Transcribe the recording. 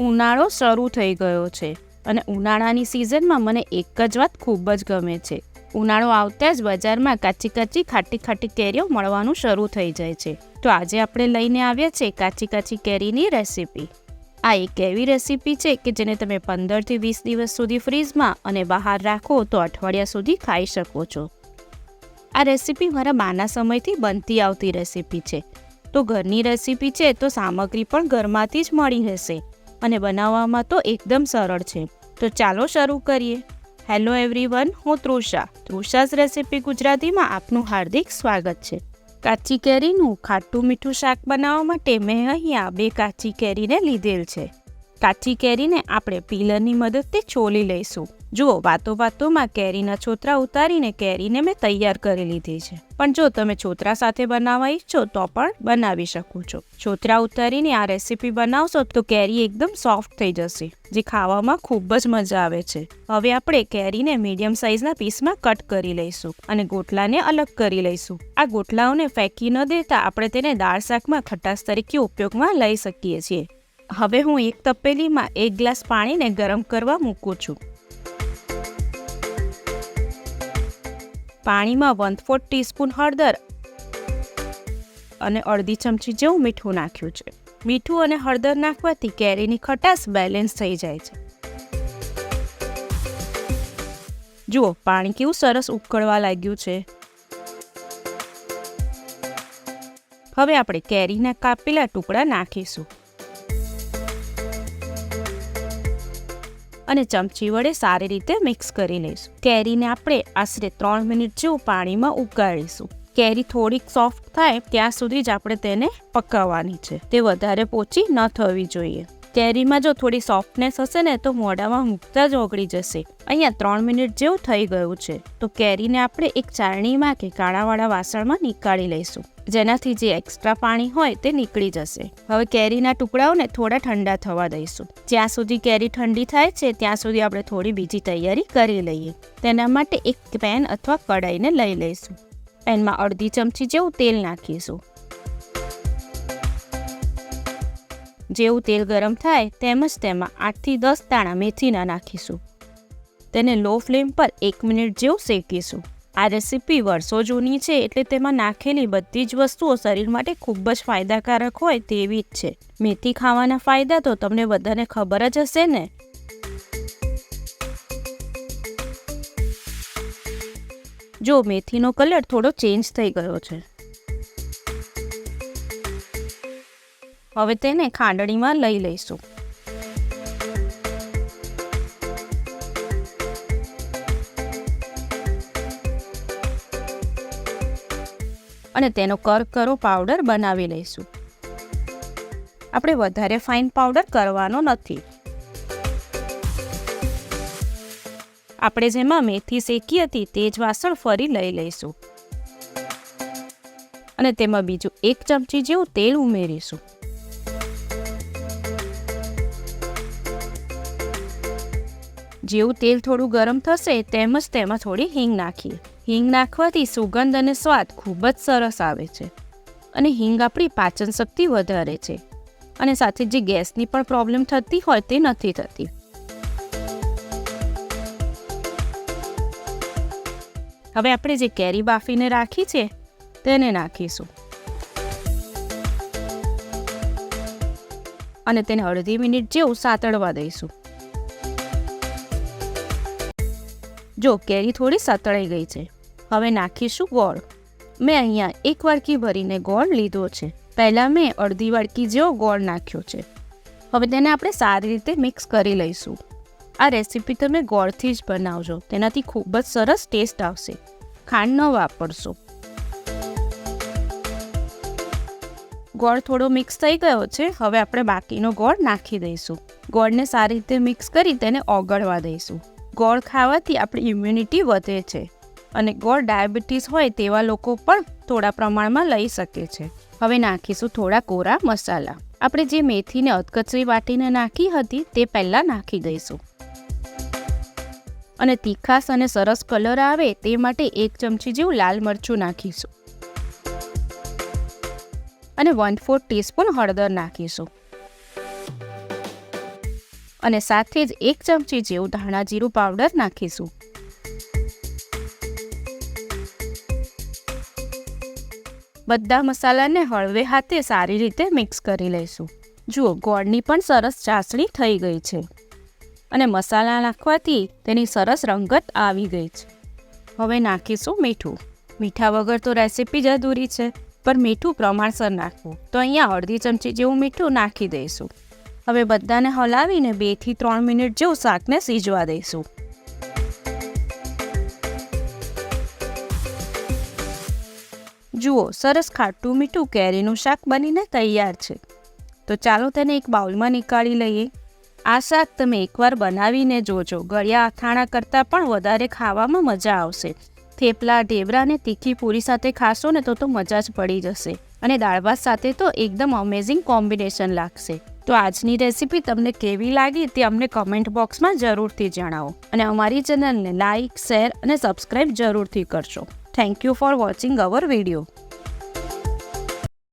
ઉનાળો શરૂ થઈ ગયો છે અને ઉનાળાની સિઝનમાં મને એક જ વાત ખૂબ જ ગમે છે. ઉનાળો આવતા જ બજારમાં કાચી કાચી ખાટી ખાટી કેરીઓ મળવાનું શરૂ થઈ જાય છે. તો આજે આપણે લઈને આવ્યા છે કાચી કાચી કેરીની રેસીપી આ એક એવી રેસીપી છે કે જેને તમે પંદરથી વીસ દિવસ સુધી ફ્રીઝમાં અને બહાર રાખો તો અઠવાડિયા સુધી ખાઈ શકો છો. આ રેસીપી મારા બાના સમયથી બનતી આવતી રેસીપી છે. તો ઘરની રેસીપી છે તો સામગ્રી પણ ઘરમાંથી જ મળી રહેશે. અને બનાવવામાં તો એકદમ સરળ છે. તો ચાલો શરૂ કરીએ. હેલો એવરીવન હું તૃષા. તૃષાસ રેસીપી ગુજરાતીમાં આપનું હાર્દિક સ્વાગત છે. કાચી કેરીનું ખાટું મીઠું શાક બનાવવા માટે મેં અહીંયા બે કાચી કેરીને લીધેલ છે. કાચી કેરીને આપણે પીલરની મદદથી છોલી લઈશું. જુઓ વાતો વાતોમાં કેરીના છોતરા ઉતારીને કેરીને મેં તૈયાર કરી લીધી છે. પણ જો તમે છોતરા સાથે બનાવવા ઈચ્છો તો પણ બનાવી શકો છો. છોતરા ઉતારીને આ રેસીપી બનાવશો તો કેરી એકદમ સોફ્ટ થઈ જશે, જે ખાવામાં ખૂબ જ મજા આવે છે. હવે આપણે કેરીને મીડિયમ સાઇઝના પીસમાં કટ કરી લઈશું અને ગોટલાને અલગ કરી લઈશું. આ ગોટલાઓને ફેંકી ન દેતા આપણે તેને દાળ શાકમાં ખટાશ તરીકે ઉપયોગમાં લઈ શકીએ છીએ. હવે હું એક તપેલીમાં એક ગ્લાસ પાણીને ગરમ કરવા મૂકું છું. પાણીમાં વન ફોર્થ ટીસ્પૂન હળદર અને અડધી ચમચી જેવું મીઠું નાખ્યું છે. મીઠું અને હળદર નાખવાથી કેરીની ખટાશ બેલેન્સ થઈ જાય છે. જુઓ, પાણી કેવું સરસ ઉકળવા લાગ્યું છે. હવે આપણે કેરીના કાપેલા ટુકડા નાખીશું. અને ચમચી વડે સારી રીતે મિક્સ કરી લઈશું. કેરીને આપણે આશરે ત્રણ મિનિટ જેવું પાણીમાં ઉગાડીશું કેરી થોડીક સોફ્ટ થાય ત્યાં સુધી જ આપણે તેને પકાવવાની છે. તે વધારે પોચી ન થવી જોઈએ. કેરીમાં જો થોડી સોફ્ટનેસ હશે ને, તો મોઢામાં મૂકતા જ ઓગળી જશે. અહીંયા ત્રણ મિનિટ જેવું થઈ ગયું છે. તો કેરીને આપણે એક ચારણીમાં કે કાળાવાળા વાસણમાં નીકાળી લઈશું. જેનાથી જે એક્સ્ટ્રા પાણી હોય તે નીકળી જશે. હવે કેરીના ટુકડાઓને થોડા ઠંડા થવા દઈશું. જ્યાં સુધી કેરી ઠંડી થાય છે, ત્યાં સુધી આપણે થોડી બીજી તૈયારી કરી લઈએ. તેના માટે એક પેન અથવા કડાઈને લઈ લઈશું. પેનમાં અડધી ચમચી જેવું તેલ નાખીશું. જેવું તેલ ગરમ થાય તેમજ તેમાં આઠથી દસ દાણા મેથીના નાખીશું. તેને લો ફ્લેમ પર એક મિનિટ જેવું શેકીશું. આ રેસીપી વર્ષો જૂની છે એટલે તેમાં નાખેલી બધી જ વસ્તુઓ શરીર માટે ખૂબ જ ફાયદાકારક હોય તેવી જ છે. મેથી ખાવાના ફાયદા તો તમને બધાને ખબર જ હશે ને? જો મેથીનો કલર થોડો ચેન્જ થઈ ગયો છે હવે તેને ખાંડણીમાં લઈ લઈશું. અને તેનો કરકરો પાવડર બનાવી લઈશું. આપણે વધારે ફાઇન પાવડર કરવાનો નથી. આપણે જેમાં મેથી શેકી હતી તે જ વાસણ ફરી લઈ લઈશું. અને તેમાં બીજું એક ચમચી જેવું તેલ ઉમેરીશું. જેવું તેલ થોડું ગરમ થશે, તેમજ તેમાં થોડી હિંગ નાખીએ હિંગ નાખવાથી સુગંધ અને સ્વાદ ખૂબ જ સરસ આવે છે અને હિંગ આપણી પાચન શક્તિ વધારે છે અને સાથે જે ગેસની પણ પ્રોબ્લેમ થતી હોય તે નથી થતી. હવે આપણે જે કેરી બાફીને રાખી છે, તેને નાખીશું. અને તેને અડધી મિનિટ જેવું સાતળવા દઈશું. જો કેરી થોડી સતળાઈ ગઈ છે. હવે નાખીશું ગોળ. મેં અહીંયા એક વાડકી ભરીને ગોળ લીધો છે. પહેલાં મેં અડધી વાડકી જેવો ગોળ નાખ્યો છે. હવે તેને આપણે સારી રીતે મિક્સ કરી લઈશું. આ રેસીપી તમે ગોળથી જ બનાવજો. તેનાથી ખૂબ જ સરસ ટેસ્ટ આવશે. ખાંડ ન વાપરશો. ગોળ થોડો મિક્સ થઈ ગયો છે. હવે આપણે બાકીનો ગોળ નાખી દઈશું. ગોળને સારી રીતે મિક્સ કરી તેને ઓગળવા દઈશું. ગોળ ખાવાથી આપણી ઇમ્યુનિટી વધે છે. અને ગોળ ડાયાબિટીસ હોય તેવા લોકો પણ થોડા પ્રમાણમાં લઈ શકે છે. હવે નાખીશું થોડા કોરા મસાલા. આપણે જે મેથીને અધકચરી વાટીને નાખી હતી તે પહેલાં નાખી દઈશું. અને તીખાસ અને સરસ કલર આવે તે માટે એક ચમચી જેવું લાલ મરચું નાખીશું. અને વન ફોર ટીસ્પૂન હળદર નાખીશું. અને સાથે જ એક ચમચી જેવું ધાણા જીરું પાવડર નાખીશું. બધા મસાલાને હળવે હાથે સારી રીતે મિક્સ કરી લઈશું. જુઓ, ગોળની પણ સરસ ચાસણી થઈ ગઈ છે. અને મસાલા નાખવાથી તેની સરસ રંગત આવી ગઈ છે. હવે નાખીશું મીઠું. મીઠા વગર તો રેસીપી જ અધૂરી છે, પણ મીઠું પ્રમાણસર નાખવું. તો અહીંયા અડધી ચમચી જેવું મીઠું નાખી દઈશું. હવે બધાને હલાવીને બેથી ત્રણ મિનિટ જેવું શાકને સીજવા દઈશું. જુઓ, સરસ ખાટું મીઠું કેરીનું શાક બનીને તૈયાર છે. તો ચાલો તેને એક બાઉલમાં નીકાળી લઈએ. આ શાક તમે એકવાર બનાવીને જોજો. ગળ્યા અથાણા કરતાં પણ વધારે ખાવામાં મજા આવશે. થેપલા, ઢેબરા અને તીખી પૂરી સાથે ખાશો ને તો તો મજા જ પડી જશે. અને દાળ ભાત સાથે તો એકદમ અમેઝિંગ કોમ્બિનેશન લાગશે. તો આજની રેસીપી તમને કેવી લાગી તે અમને કમેન્ટ બોક્સમાં જરૂરથી જણાવો. અને અમારી ચેનલને લાઇક શેર અને સબસ્ક્રાઈબ જરૂરથી કરશો thank you for watching our video